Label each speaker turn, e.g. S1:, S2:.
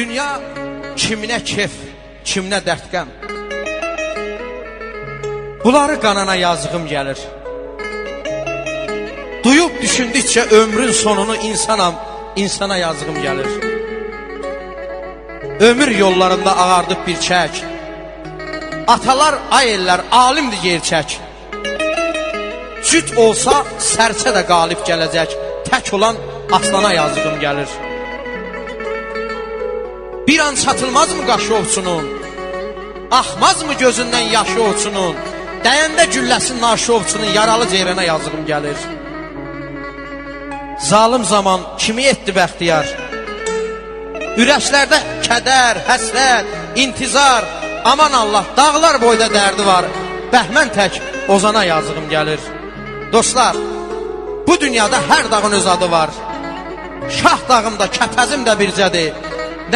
S1: Dünya kiminə kef, kiminə dərdqəm. Bunları qanana yazığım gəlir. Duyub düşündükcə ömrün sonunu insanam, insana yazığım gəlir. Ömür yollarında ağardıb bir çək. Atalar, ay ellər, alimdir gerçək. Cüt olsa sərçə də qalib gələcək. Tək olan aslana yazığım gəlir. Bir an çatılmaz mı qaşı ovçunun? Axmaz mı gözündən yaşı ovçunun? Dəyəndə gülləsin naşı ovçunun yaralı ceyrənə yazığım gəlir. Zalim zaman kimi etdi bəxtiyar? Ürəklərdə kədər, həsrət, intizar, aman Allah, dağlar boyda dərdi var. Bəhmən tək ozana yazığım gəlir. Dostlar, bu dünyada hər dağın öz adı var. Şah dağımda kəpəzim də bircədir.